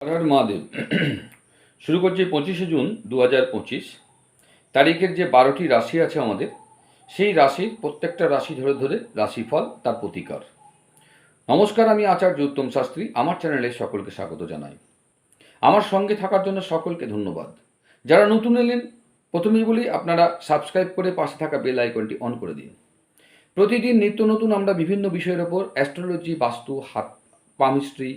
হর মহাদেব। শুরু করছি পঁচিশে জুন দু হাজার পঁচিশ। তারিখের যে বারোটি রাশি আছে আমাদের, সেই রাশির প্রত্যেকটা রাশি ধরে ধরে রাশিফল তার প্রতিকার। নমস্কার, আমি আচার্য উত্তম শাস্ত্রী। আমার চ্যানেলে সকলকে স্বাগত জানাই। আমার সঙ্গে থাকার জন্য সকলকে ধন্যবাদ। যারা নতুন এলেন, প্রথমেই বলি, আপনারা সাবস্ক্রাইব করে পাশে থাকা বেল আইকনটি অন করে দিন। প্রতিদিন নিত্য নতুন আমরা বিভিন্ন বিষয়ের ওপর অ্যাস্ট্রোলজি, বাস্তু, হাত পামিস্ট্রি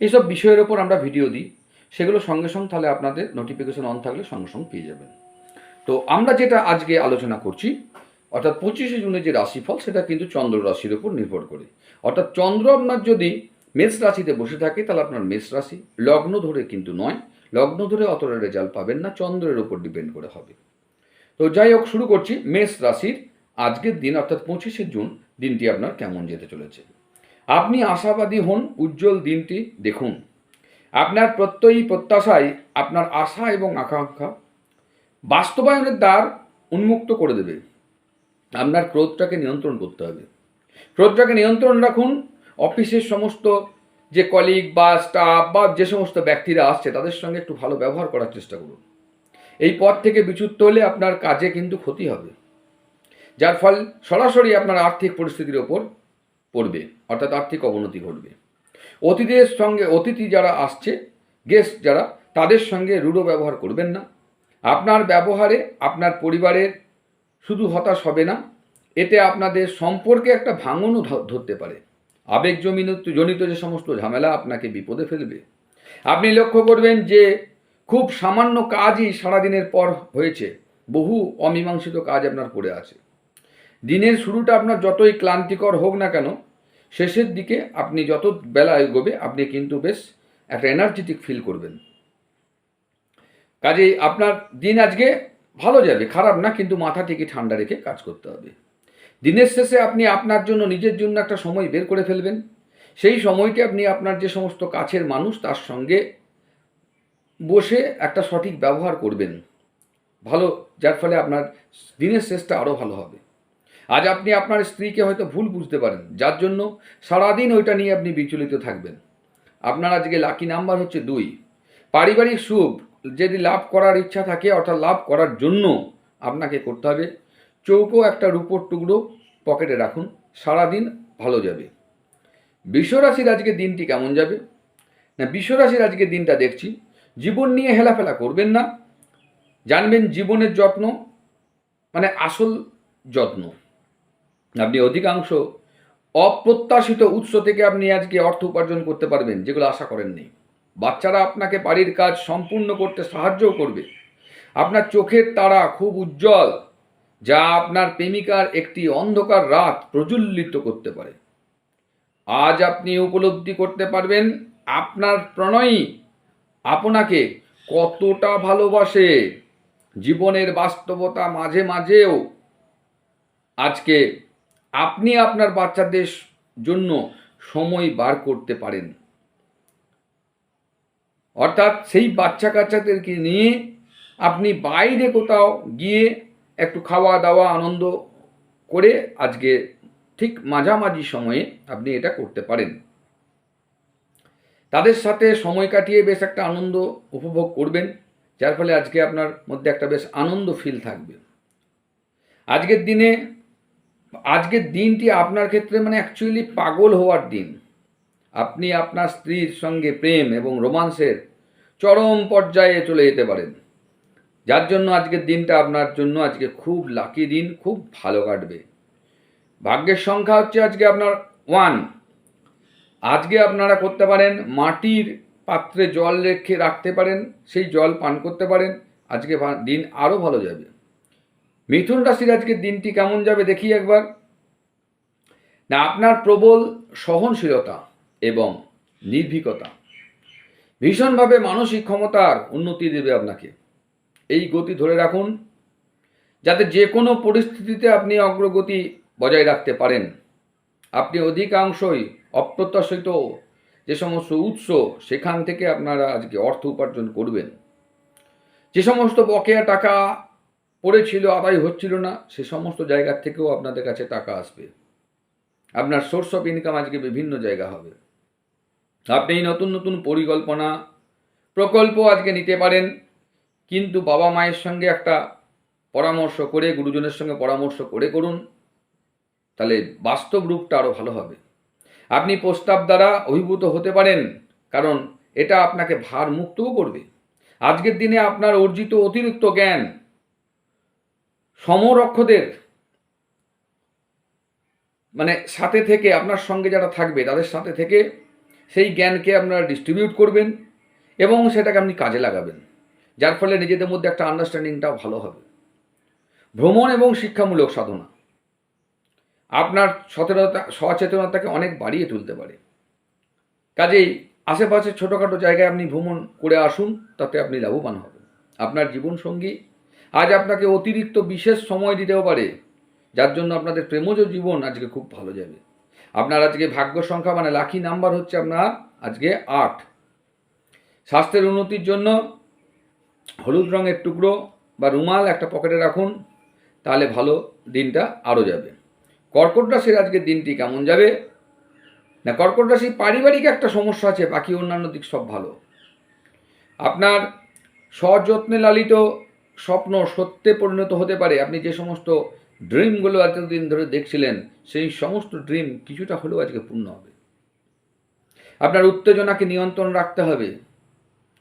এইসব বিষয়ের ওপর আমরা ভিডিও দিই, সেগুলো সঙ্গে সঙ্গে তাহলে আপনাদের নোটিফিকেশন অন থাকলে সঙ্গে সঙ্গে পেয়ে যাবেন। তো আমরা যেটা আজকে আলোচনা করছি, অর্থাৎ পঁচিশে জুনে যে রাশিফল, সেটা কিন্তু চন্দ্র রাশির উপর নির্ভর করে। অর্থাৎ চন্দ্র আপনার যদি মেষ রাশিতে বসে থাকে, তাহলে আপনার মেষ রাশি। লগ্ন ধরে কিন্তু নয়, লগ্ন ধরে অতটা রেজাল্ট পাবেন না, চন্দ্রের উপর ডিপেন্ড করে হবে। তো যাই হোক, শুরু করছি। মেষ রাশির আজকের দিন, অর্থাৎ পঁচিশে জুন, দিনটি আপনার কেমন যেতে চলেছে? আপনি আশাবাদী হন, উজ্জ্বল দিনটি দেখুন। আপনার প্রত্যয়ী প্রত্যাশায় আপনার আশা এবং আকাঙ্ক্ষা বাস্তবায়নের দ্বার উন্মুক্ত করে দেবে। আপনার ক্রোধটাকে নিয়ন্ত্রণ করতে হবে। ক্রোধটাকে নিয়ন্ত্রণ রাখুন। অফিসের সমস্ত যে কলিগ বা স্টাফ বা যে সমস্ত ব্যক্তিরা আসছে, তাদের সঙ্গে একটু ভালো ব্যবহার করার চেষ্টা করুন। এই পথ থেকে বিচ্যুত হলে আপনার কাজে কিন্তু ক্ষতি হবে। যার ফল সরাসরি আপনার আর্থিক পরিস্থিতির ওপর পড়বে, অর্থাৎ আর্থিক অবনতি ঘটবে। অতিথিদের সঙ্গে অতিথি যারা আসছে গেস্ট যারা, তাদের সঙ্গে রূঢ় ব্যবহার করবেন না। আপনার ব্যবহারে আপনার পরিবারের শুধু হতাশ হবে না, এতে আপনাদের সম্পর্কে একটা ভাঙনও ধরতে পারে। আবেগ জনিত যে সমস্ত ঝামেলা আপনাকে বিপদে ফেলবে। আপনি লক্ষ্য করবেন যে, খুব সামান্য কাজই সারাদিনের পর হয়েছে, বহু অমীমাংসিত কাজ আপনার পড়ে আছে। দিনের শুরুটা আপনার যতই ক্লান্তিকর হোক না কেন, শেষের দিকে আপনি যত বেলা এগোবে, আপনি কিন্তু বেশ একটা এনার্জেটিক ফিল করবেন। কাজেই আপনার দিন আজকে ভালো যাবে, খারাপ না, কিন্তু মাথা থেকে ঠান্ডা রেখে কাজ করতে হবে। দিনের শেষে আপনি আপনার জন্য নিজের জন্য একটা সময় বের করে ফেলবেন। সেই সময়টি আপনি আপনার যে সমস্ত কাছের মানুষ, তার সঙ্গে বসে একটা সঠিক ব্যবহার করবেন। ভালো, যার ফলে আপনার দিনের শেষটা আরও ভালো হবে। আজ আপনি আপনার স্ত্রীকে হয়তো ভুল বুঝতে পারেন, যার জন্য সারাদিন ওইটা নিয়ে আপনি বিচলিত থাকবেন। আপনার আজকে লাকি নাম্বার হচ্ছে দুই। পারিবারিক সুখ যদি লাভ করার ইচ্ছা থাকে, অর্থাৎ লাভ করার জন্য আপনাকে করতে হবে, চৌকো একটা রূপোর টুকরো পকেটে রাখুন, সারাদিন ভালো যাবে। বিশ্বরাশির আজকে দিনটি কেমন যাবে? না, বিশ্বরাশির আজকে দিনটা দেখছি, জীবন নিয়ে হেলাফেলা করবেন না, জানবেন জীবনের যত্ন মানে আসল যত্ন। আপনি অধিকাংশ অপ্রত্যাশিত উৎস থেকে আপনি আজকে অর্থ উপার্জন করতে পারবেন, যেগুলো আশা করেননি। বাচ্চারা আপনাকে বাড়ির কাজ সম্পূর্ণ করতে সাহায্যও করবে। আপনার চোখের তারা খুব উজ্জ্বল, যা আপনার প্রেমিকার একটি অন্ধকার রাত প্রজ্বলিত করতে পারে। আজ আপনি উপলব্ধি করতে পারবেন, আপনার প্রণয়ী আপনাকে কতটা ভালোবাসে। জীবনের বাস্তবতা মাঝে মাঝেও আজকে আপনি আপনার বাচ্চাদের জন্য সময় বার করতে পারেন। অর্থাৎ সেই বাচ্চা কাচ্চাদেরকে নিয়ে আপনি বাইরে কোথাও গিয়ে একটু খাওয়া দাওয়া, আনন্দ করে আজকে ঠিক মাঝামাঝি সময়ে আপনি এটা করতে পারেন। তাদের সাথে সময় কাটিয়ে বেশ একটা আনন্দ উপভোগ করবেন, যার ফলে আজকে আপনার মধ্যে একটা বেশ আনন্দ ফিল থাকবে। আজকের দিনে আজকের দিনটি আপনার ক্ষেত্রে মানে অ্যাকচুয়ালি পাগল হওয়ার দিন। আপনি আপনার স্ত্রীর সঙ্গে প্রেম এবং রোমান্সের চরম পর্যায়ে চলে যেতে পারেন। যার জন্য আজকের দিনটা আপনার জন্য আজকে খুব লাকি দিন, খুব ভালো কাটবে। ভাগ্যের সংখ্যা হচ্ছে আজকে আপনার ওয়ান আজকে আপনারা করতে পারেন, মাটির পাত্রে জল রেখে রাখতে পারেন, সেই জল পান করতে পারেন, আজকে দিন আরও ভালো যাবে। মিথুন রাশির আজকের দিনটি কেমন যাবে দেখি একবার। না, আপনার প্রবল সহনশীলতা এবং নির্ভীকতা ভীষণভাবে মানসিক ক্ষমতার উন্নতি দেবে আপনাকে। এই গতি ধরে রাখুন, যাতে যে কোনো পরিস্থিতিতে আপনি অগ্রগতি বজায় রাখতে পারেন। আপনি অধিকাংশই অপ্রত্যাশিত যে সমস্ত উৎস, সেখান থেকে আপনারা আজকে অর্থ উপার্জন করবেন। যে সমস্ত বকেয়া টাকা পড়েছিল, আদায় হচ্ছিল না, সে সমস্ত জায়গার থেকেও আপনাদের কাছে টাকা আসবে। আপনার সোর্স অফ ইনকাম আজকে বিভিন্ন জায়গা হবে। আপনি এই নতুন নতুন পরিকল্পনা, প্রকল্প আজকে নিতে পারেন, কিন্তু বাবা মায়ের সঙ্গে একটা পরামর্শ করে, গুরুজনের সঙ্গে পরামর্শ করে করুন, তাহলে বাস্তব রূপটা আরও ভালো হবে। আপনি প্রস্তাব দ্বারা অভিভূত হতে পারেন, কারণ এটা আপনাকে ভার মুক্তও করবে। আজকের দিনে আপনার অর্জিত অতিরিক্ত জ্ঞান সমরক্ষদের মানে সাথে থেকে আপনার সঙ্গে যারা থাকবে, তাদের সাথে থেকে সেই জ্ঞানকে আপনারা ডিস্ট্রিবিউট করবেন এবং সেটাকে আপনি কাজে লাগাবেন। যার ফলে নিজেদের মধ্যে একটা আন্ডারস্ট্যান্ডিংটাও ভালো হবে। ভ্রমণ এবং শিক্ষামূলক সাধনা আপনার সচেতনতা, সচেতনতাকে অনেক বাড়িয়ে তুলতে পারে। কাজেই আশেপাশে ছোটোখাটো জায়গায় আপনি ভ্রমণ করে আসুন, তাতে আপনি লাভবান হবেন। আপনার জীবনসঙ্গী আজ আপনাকে অতিরিক্ত বিশেষ সময় দিতেও পারে। যার জন্য আপনাদের প্রেমজ জীবন আজকে খুব ভালো যাবে। আপনার আজকে ভাগ্য সংখ্যা মানে লাকি নাম্বার হচ্ছে আপনার আজকে আট। স্বাস্থ্যের উন্নতির জন্য হলুদ রঙের টুকরো বা রুমাল একটা পকেটে রাখুন, তাহলে ভালো দিনটা আরও যাবে। কর্কট রাশির আজকের দিনটি কেমন যাবে? না, কর্কট রাশি পারিবারিক একটা সমস্যা আছে, বাকি অন্যান্য দিক সব ভালো। আপনার সযত্নে লালিত স্বপ্ন সত্যে পরিণত হতে পারে। আপনি যে সমস্ত ড্রিমগুলো এতদিন ধরে দেখছিলেন, সেই সমস্ত ড্রিম কিছুটা হলেও আজকে পূর্ণ হবে। আপনার উত্তেজনাকে নিয়ন্ত্রণ রাখতে হবে।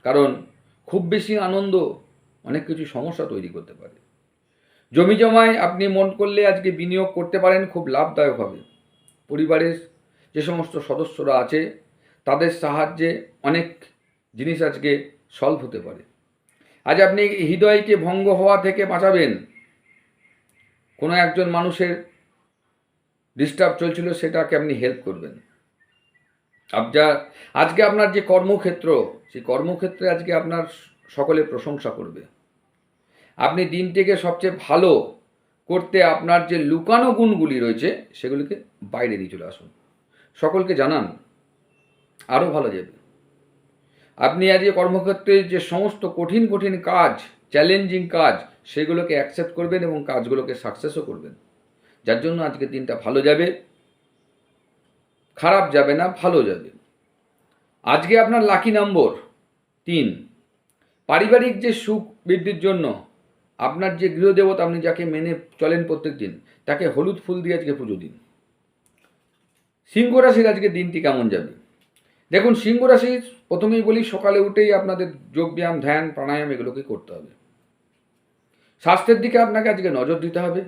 কারণ খুব বেশি আনন্দ অনেক কিছু সমস্যা তৈরি করতে পারে। জমি জমায় আপনি মন করলে আজকে বিনিয়োগ করতে পারেন, খুব লাভদায়ক হবে। পরিবারের যে সমস্ত সদস্যরা আছে, তাদের সাহায্যে অনেক জিনিস আজকে সলভ হতে পারে। আজ আপনি হৃদয়কে ভঙ্গ হওয়া থেকে বাঁচাবেন। কোনো একজন মানুষের ডিস্টার্ব চলছিল, সেটাকে আপনি হেল্প করবেন। আপনার আজকে আপনার যে কর্মক্ষেত্র, সেই কর্মক্ষেত্রে আজকে আপনার সকলে প্রশংসা করবে। আপনি দিনটিকে সবচেয়ে ভালো করতে আপনার যে লুকানো গুণগুলি রয়েছে, সেগুলিকে বাইরে নিয়ে চলে আসুন। সকলকে জানান, আরও ভালো যাবে। আপনি আজকে কর্মক্ষেত্রে যে সমস্ত কঠিন কঠিন কাজ চ্যালেঞ্জিং কাজ, সেগুলোকে অ্যাকসেপ্ট করবেন এবং কাজগুলোকে সাকসেসও করবেন। যার জন্য আজকের দিনটা ভালো যাবে, খারাপ যাবে না, ভালো যাবে। আজকে আপনার লাকি নম্বর তিন। পারিবারিক যে সুখ বৃদ্ধির জন্য আপনার যে গৃহদেবতা, আপনি যাকে মেনে চলেন প্রত্যেক দিন তাকে হলুদ ফুল দিয়ে আজকে পুজো দিন। সিংহ রাশির আজকে দিনটি কেমন যাবে? দেখুন, সিংহ রাশির প্রথমেই বলি, সকালে উঠেই আপনাদের যোগব্যায়াম, ধ্যান, প্রাণায়াম এগুলোকে করতে হবে। স্বাস্থ্যের দিকে আপনাকে আজকে নজর দিতে হবে।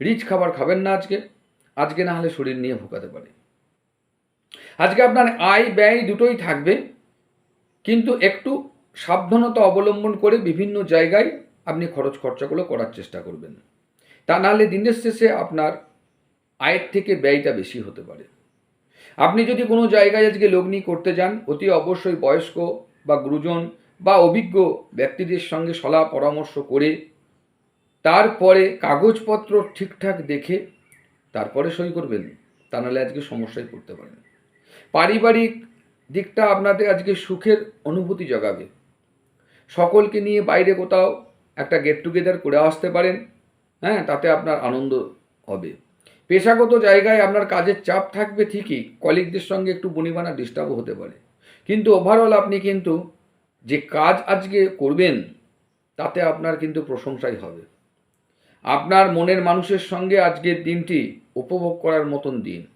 রিচ খাবার খাবেন না আজকে। আজকে না হলে শরীর নিয়ে ভোগাতে পারে। আজকে আপনার আয় ব্যয় দুটোই থাকবে, কিন্তু একটু সাবধানতা অবলম্বন করে বিভিন্ন জায়গায় আপনি খরচ খরচাগুলো করার চেষ্টা করবেন। তা নাহলে দিনের শেষে আপনার আয়ের থেকে ব্যয়টা বেশি হতে পারে। আপনি যদি কোনো জায়গায় আজকে লগ্নি করতে যান, অতি অবশ্যই বয়স্ক বা গুরুজন বা অভিজ্ঞ ব্যক্তিদের সঙ্গে সলাহ পরামর্শ করে, তারপরে কাগজপত্র ঠিকঠাক দেখে, তারপরে সই করবেন। তা নাহলে আজকে সমস্যায় পড়তে পারেন। পারিবারিক দিকটা আপনাদের আজকে সুখের অনুভূতি জগাবে। সকলকে নিয়ে বাইরে কোথাও একটা গেট টুগেদার করে আসতে পারেন হ্যাঁ তাতে আপনার আনন্দ হবে। পেশাগত জায়গায় আপনার কাজের চাপ থাকবে ঠিকই কলিগদের সঙ্গে একটু বনিবানা ডিস্টার্বও হতে পারে। কিন্তু ওভারঅল আপনি কিন্তু যে কাজ আজকে করবেন, তাতে আপনার কিন্তু প্রশংসাই হবে। আপনার মনের মানুষের সঙ্গে আজকের দিনটি উপভোগ করার মতন দিন।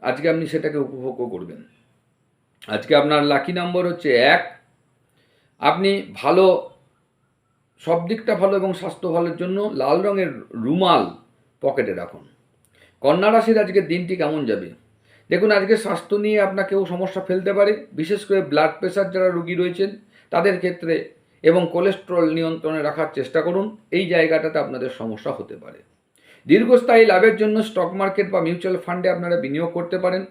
আজকে আপনি সেটাকে উপভোগও করবেন। আজকে আপনার লাকি নম্বর হচ্ছে এক। আপনি ভালো, সব দিকটা ভালো এবং স্বাস্থ্য ভালোর জন্য লাল রঙের রুমাল পকেটে রাখুন। কন্যা রাশির আজকের দিনটি কেমন যাবে? দেখুন, আজকে স্বাস্থ্য নিয়ে আপনাকেও সমস্যা ফেলতে পারে, বিশেষ করে ব্লাড প্রেশার যারা রুগী রয়েছেন, তাদের ক্ষেত্রে এবং কোলেস্ট্রল নিয়ন্ত্রণে রাখার চেষ্টা করুন, এই জায়গাটাতে আপনাদের সমস্যা হতে পারে। দীর্ঘস্থায়ী লাভের জন্য স্টক মার্কেট বা মিউচুয়াল ফান্ডে আপনারা বিনিয়োগ করতে পারেন,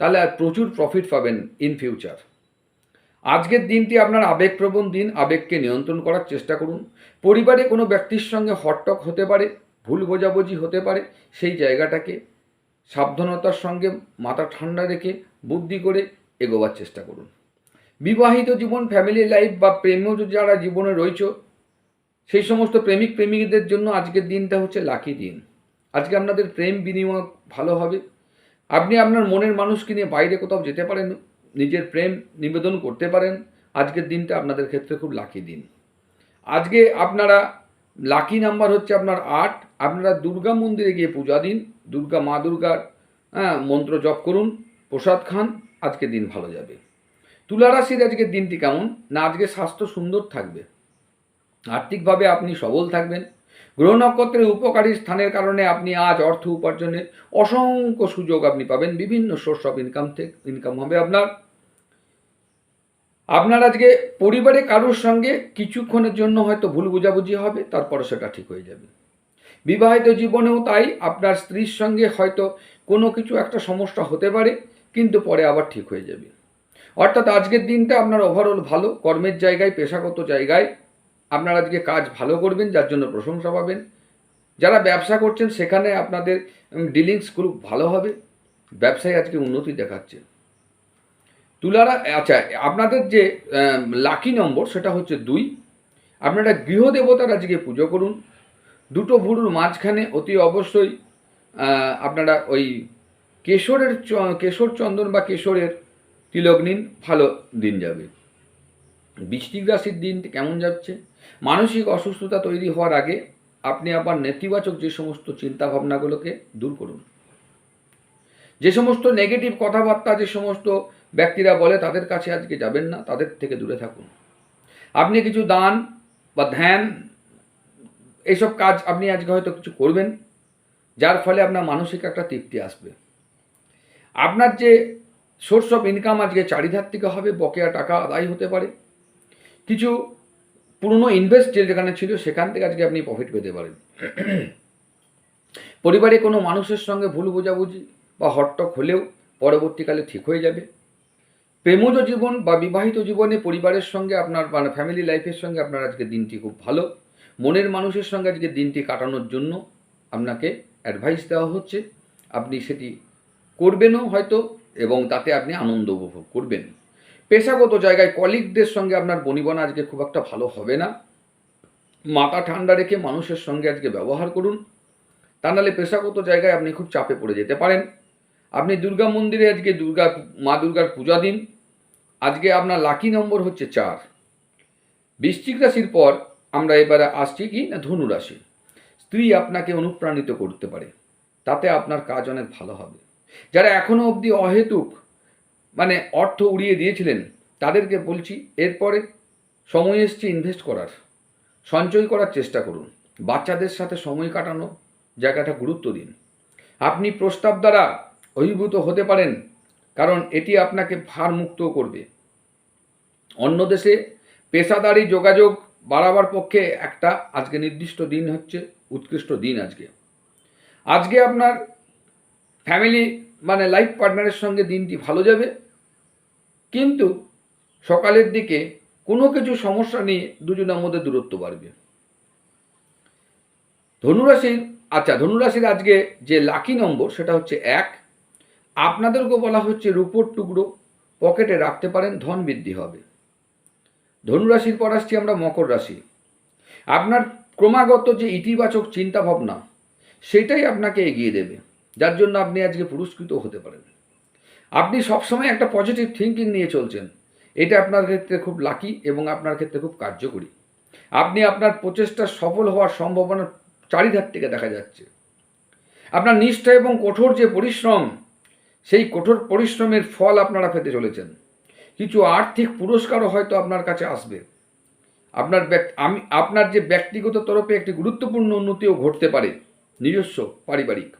তাহলে আর প্রচুর প্রফিট পাবেন ইন ফিউচার আজকের দিনটি আপনার আবেগপ্রবণ দিন, আবেগকে নিয়ন্ত্রণ করার চেষ্টা করুন। পরিবারে কোনো ব্যক্তির সঙ্গে হটটক হতে পারে ভুল বোঝাবুঝি হতে পারে, সেই জায়গাটাকে সাবধানতার সঙ্গে মাথা ঠান্ডা রেখে বুদ্ধি করে এগোবার চেষ্টা করুন। বিবাহিত জীবন ফ্যামিলি লাইফ বা প্রেমও যারা জীবনে রয়েছ, সেই সমস্ত প্রেমিক প্রেমিকদের জন্য আজকের দিনটা হচ্ছে লাকি দিন। আজকে আপনাদের প্রেম বিনিময় ভালো হবে। আপনি আপনার মনের মানুষকে নিয়ে বাইরে কোথাও যেতে পারেন, নিজের প্রেম নিবেদন করতে পারেন। আজকের দিনটা আপনাদের ক্ষেত্রে খুব লাকি দিন। আজকে আপনারা লাকি নাম্বার হচ্ছে আপনার আট। আপনারা দুর্গা মন্দিরে গিয়ে পূজা দিন। দুর্গা মা দুর্গার হ্যাঁ মন্ত্র জপ করুন, প্রসাদ খান, আজকে দিন ভালো যাবে। তুলা রাশির আজকের দিনটি কেমন? না, আজকে স্বাস্থ্য সুন্দর থাকবে। আর্থিকভাবে আপনি সবল থাকবেন। গ্রহ নক্ষত্রের উপকারী স্থানের কারণে আপনি আজ অর্থ উপার্জনের অসংখ্য সুযোগ আপনি পাবেন। বিভিন্ন সোর্স অফ ইনকাম থেকে ইনকাম হবে আপনার। আপনার আজকে পরিবারে কারোর সঙ্গে কিছুক্ষণের জন্য হয়তো ভুল বোঝাবুঝি হবে তারপরে সেটা ঠিক হয়ে যাবে। বিবাহিত জীবনেও তাই, আপনার স্ত্রীর সঙ্গে হয়তো কোনো কিছু একটা সমস্যা হতে পারে, কিন্তু পরে আবার ঠিক হয়ে যাবে। অর্থাৎ আজকের দিনটা আপনার ওভারঅল ভালো, কর্মের জায়গায়, পেশাগত জায়গায় আপনার আজকে কাজ ভালো করবেন, যার জন্য প্রশংসা পাবেন। যারা ব্যবসা করছেন, সেখানে আপনাদের ডিলিংস খুব ভালো হবে। ব্যবসায় আজকে উন্নতি দেখাচ্ছে। তুলারা আচ্ছা আপনাদের যে লাকি নম্বর, সেটা হচ্ছে দুই। আপনারা গৃহদেবতার আজকে পুজো করুন। দুটো ভুরুর মাঝখানে অতি অবশ্যই আপনারা ওই কেশরের কেশর চন্দন বা কেশরের তিলক নিন, ভালো দিন যাবে। বৃষ্টিক রাশির দিন কেমন যাচ্ছে? মানসিক অসুস্থতা তৈরি হওয়ার আগে আপনি আবার নেতিবাচক যে সমস্ত চিন্তা ভাবনাগুলোকে দূর করুন। যে সমস্ত নেগেটিভ কথাবার্তা, যে সমস্ত ব্যক্তিরা বলে, তাদের কাছে আজকে যাবেন না, তাদের থেকে দূরে থাকুন। আপনি কিছু দান বা ধ্যান এইসব কাজ আপনি আজকে হয়তো কিছু করবেন, যার ফলে আপনার মানসিক একটা তৃপ্তি আসবে। আপনার যে সোর্স অফ ইনকাম আজকে চারিধার থেকে হবে, বকেয়া টাকা আদায় হতে পারে। কিছু পুরনো ইনভেস্ট যেখানে ছিল, সেখান থেকে আজকে আপনি প্রফিট পেতে পারেন। পরিবারে কোনো মানুষের সঙ্গে ভুল বোঝাবুঝি বা হট্টক হলেও পরবর্তীকালে ঠিক হয়ে যাবে। প্রেমজ জীবন বা বিবাহিত জীবনে পরিবারের সঙ্গে আপনার মানে ফ্যামিলি লাইফের সঙ্গে আপনার আজকে দিনটি খুব ভালো। মনের মানুষের সঙ্গে আজকে দিনটি কাটানোর জন্য আপনাকে অ্যাডভাইস দেওয়া হচ্ছে। আপনি সেটি করবেনও হয়তো এবং তাতে আপনি আনন্দ উপভোগ করবেন। পেশাগত জায়গায় কলিগদের সঙ্গে আপনার বনিবনা আজকে খুব একটা ভালো হবে না। মাথা ঠান্ডা রেখে মানুষের সঙ্গে আজকে ব্যবহার করুন। তা নাহলে পেশাগত জায়গায় আপনি খুব চাপে পড়ে যেতে পারেন। আপনি দুর্গা মন্দিরে আজকে দুর্গা, মা দুর্গার পূজা দিন। আজকে আপনার লাকি নম্বর হচ্ছে চার। বৃশ্চিক রাশির পর আমরা এবারে আসছি কি না ধনু রাশি? স্ত্রী আপনাকে অনুপ্রাণিত করতে পারে। তাতে আপনার কাজ অনেক ভালো হবে। যারা এখনও অবধি অহেতুক মানে অর্থ উড়িয়ে দিয়েছিলেন, তাদেরকে বলছি, এরপরে সময় এসছে ইনভেস্ট করার। সঞ্চয় করার চেষ্টা করুন। বাচ্চাদের সাথে সময় কাটানো জায়গাটা গুরুত্ব দিন। আপনি প্রস্তাব দ্বারা অভিভূত হতে পারেন, কারণ এটি আপনাকে ভারমুক্ত করবে। অন্য দেশে পেশাদারি যোগাযোগ বাড়াবার পক্ষে একটা আজকে নির্দিষ্ট দিন হচ্ছে, উৎকৃষ্ট দিন আজকে। আজকে আপনার ফ্যামিলি মানে লাইফ পার্টনারের সঙ্গে দিনটি ভালো যাবে, কিন্তু সকালের দিকে কোনো কিছু সমস্যা নিয়ে দুজনের মধ্যে দূরত্ব বাড়বে। ধনুরাশির আচ্ছা ধনুরাশির আজকে যে লাকি নম্বর সেটা হচ্ছে এক আপনাদেরকে বলা হচ্ছে রূপোর টুকরো পকেটে রাখতে পারেন, ধন বৃদ্ধি হবে। ধনুরাশির পর আসছি আমরা মকর রাশি। আপনার ক্রমাগত যে ইতিবাচক চিন্তা ভাবনা সেটাই আপনাকে এগিয়ে দেবে, যার জন্য আপনি আজকে পুরস্কৃত হতে পারেন। আপনি সবসময় একটা পজিটিভ থিঙ্কিং নিয়ে চলছেন। এটা আপনার ক্ষেত্রে খুব লাকি এবং আপনার ক্ষেত্রে খুব কার্যকরী। আপনি আপনার প্রচেষ্টা সফল হওয়ার সম্ভাবনা চারিধার থেকে দেখা যাচ্ছে। আপনার নিষ্ঠা এবং কঠোর যে পরিশ্রম সেই কঠোর পরিশ্রমের ফল আপনারা পেতে চলেছেন। কিছু আর্থিক পুরস্কারও হয়তো আপনার কাছে আসবে। আপনার আমি, আপনার যে ব্যক্তিগত তরফে একটি গুরুত্বপূর্ণ উন্নতিও ঘটতে পারে, নিজস্ব, পারিবারিক।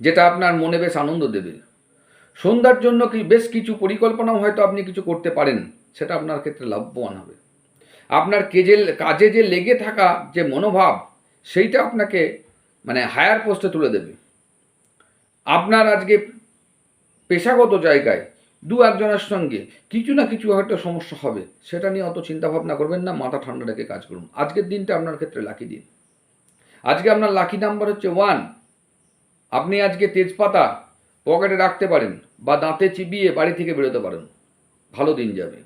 যেটা আপনার মনে বেশ আনন্দ দেবে। সন্ধ্যার জন্য কি বেশ কিছু পরিকল্পনাও হয়তো আপনি কিছু করতে পারেন, সেটা আপনার ক্ষেত্রে লাভবান হবে। আপনার কেজে, কাজে যে লেগে থাকা যে মনোভাব, সেইটা আপনাকে মানে হায়ার পোস্টে তুলে দেবে। আপনার আজকে পেশাগত জায়গায় দু একজনের সঙ্গে কিছু না কিছু হয়তো সমস্যা হবে, সেটা নিয়ে অত চিন্তা ভাবনা করবেন না, মাথা ঠান্ডা রেখে কাজ করুন। আজকের দিনটা আপনার ক্ষেত্রে লাকি দিন। আজকে আপনার লাকি নাম্বার হচ্ছে ওয়ান আপনি আজকে তেজপাতা পকেটে রাখতে পারেন বা দাঁতে চিবিয়ে বাড়ি থেকে বেরোতে পারেন। ভালো দিন যাবে।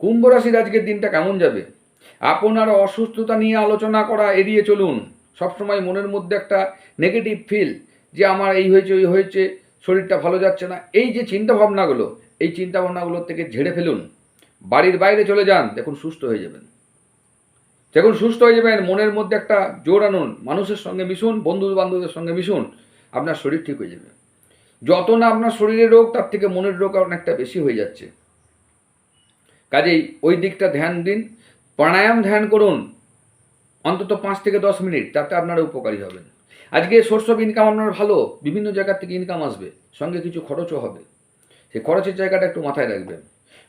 কুম্ভ রাশির আজকের দিনটা কেমন যাবে? আপনার অসুস্থতা নিয়ে আলোচনা করা এড়িয়ে চলুন। সবসময় মনের মধ্যে একটা নেগেটিভ ফিল যে আমার এই হয়েছে, ওই হয়েছে, শরীরটা ভালো যাচ্ছে না। এই যে চিন্তা ভাবনাগুলো এই চিন্তা ভাবনাগুলোর থেকে ঝেড়ে ফেলুন। বাড়ির বাইরে চলে যান, দেখুন সুস্থ হয়ে যাবেন। যখন সুস্থ হয়ে যাবেন, মনের মধ্যে একটা জোর আনুন, মানুষের সঙ্গে মিশুন বন্ধু বান্ধবদের সঙ্গে মিশুন, আপনার শরীর ঠিক হয়ে যাবে। যত না আপনার শরীরের রোগ, তার থেকে মনের রোগ অনেকটা বেশি হয়ে যাচ্ছে। কাজেই ওই দিকটা ধ্যান দিন, প্রাণায়াম ধ্যান করুন, অন্তত পাঁচ থেকে দশ মিনিট, তাতে আপনারা উপকারী হবেন। আজকে সোর্স অফ ইনকাম আপনার ভালো, বিভিন্ন জায়গার থেকে ইনকাম আসবে, সঙ্গে কিছু খরচও হবে। সেই খরচের জায়গাটা একটু মাথায় রাখবেন।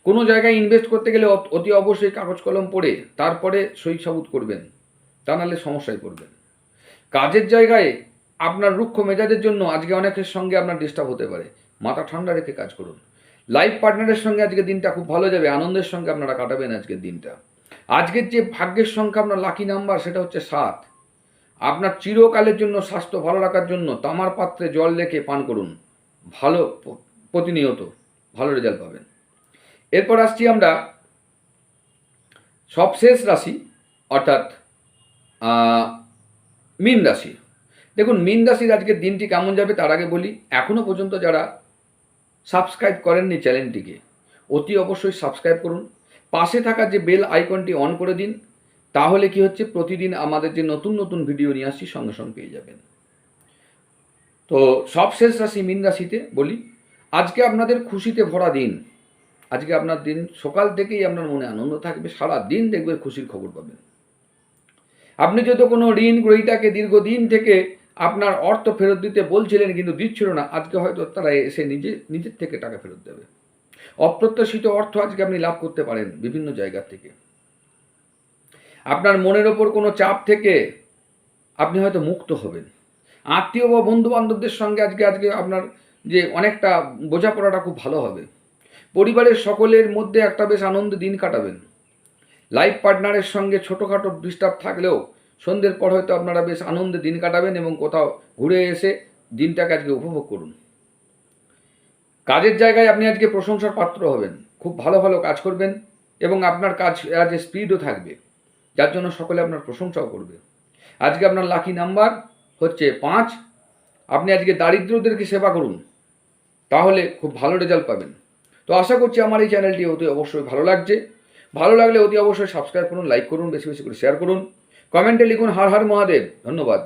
কোনো জায়গায় ইনভেস্ট করতে গেলে অতি অবশ্যই কাগজ কলম পড়ে, তারপরে সই সাবুত করবেন, তা নাহলে সমস্যায় পড়বেন। কাজের জায়গায় আপনার রুক্ষ মেজাজের জন্য আজকে অনেকের সঙ্গে আপনার ডিস্টার্ব হতে পারে। মাথা ঠান্ডা রেখে কাজ করুন। লাইফ পার্টনারের সঙ্গে আজকে দিনটা খুব ভালো যাবে, আনন্দের সঙ্গে আপনারা কাটাবেন আজকের দিনটা। আজকের যে ভাগ্যের সংখ্যা আপনার লাকি নাম্বার সেটা হচ্ছে সাত। আপনার চিরকালের জন্য স্বাস্থ্য ভালো রাখার জন্য তামার পাত্রে জল রেখে পান করুন। ভালো প্রতিনিয়ত ভালো রেজাল্ট পাবেন। এরপর আসছি আমরা সবশেষ রাশি, অর্থাৎ মীন রাশি। দেখুন, মীন রাশির আজকের দিনটি কেমন যাবে তার আগে বলি এখনও পর্যন্ত যারা সাবস্ক্রাইব করেননি চ্যানেলটিকে, অতি অবশ্যই সাবস্ক্রাইব করুন। পাশে থাকা যে বেল আইকনটি অন করে দিন তাহলে কি হচ্ছে? প্রতিদিন আমাদের যে নতুন নতুন ভিডিও নিয়ে আসছি, সঙ্গে সঙ্গে পেয়ে যাবেন। তো সবশেষ রাশি মীন রাশিতে বলি, আজকে আপনাদের খুশিতে ভরা দিন। আজকে আপনার দিন সকাল থেকেই আপনার মনে আনন্দ থাকবে, সারা দিন দেখবে খুশির খবর পাবেন। আপনি যদি কোনো ঋণ গ্রহীতাকে দীর্ঘদিন থেকে আপনার অর্থ ফেরত দিতে বলছিলেন কিন্তু দিচ্ছিল না, আজকে হয়তো তারা এসে নিজে, নিজের থেকে টাকা ফেরত দেবে। অপ্রত্যাশিত অর্থ আজকে আপনি লাভ করতে পারেন বিভিন্ন জায়গা থেকে। আপনার মনের ওপর কোনো চাপ থেকে আপনি হয়তো মুক্ত হবেন। আত্মীয় বা বন্ধু বান্ধবদের সঙ্গে আজকে আজকে আপনার যে অনেকটা বোঝাপড়াটা খুব ভালো হবে। পরিবারের সকলের মধ্যে একটা বেশ আনন্দে দিন কাটাবেন। লাইফ পার্টনারের সঙ্গে ছোটোখাটো ডিস্টার্ব থাকলেও সন্ধ্যের পর হয়তো আপনারা বেশ আনন্দে দিন কাটাবেন এবং কোথাও ঘুরে এসে দিনটাকে আজকে উপভোগ করুন। কাজের জায়গায় আপনি আজকে প্রশংসার পাত্র হবেন। খুব ভালো ভালো কাজ করবেন এবং আপনার কাজ আজকে স্পিডও থাকবে। যার জন্য সকলে আপনার প্রশংসাও করবে। আজকে আপনার লাকি নাম্বার হচ্ছে পাঁচ। আপনি আজকে দারিদ্রদেরকে সেবা করুন, তাহলে খুব ভালো রেজাল্ট পাবেন। তো আশা করছি আমার এই চ্যানেলটি অতি অবশ্যই ভালো লাগছে। ভালো লাগলে অতি অবশ্যই সাবস্ক্রাইব করুন লাইক করুন, বেশি বেশি করে শেয়ার করুন। কমেন্টে লিখুন, হার হার মহাদেব। ধন্যবাদ।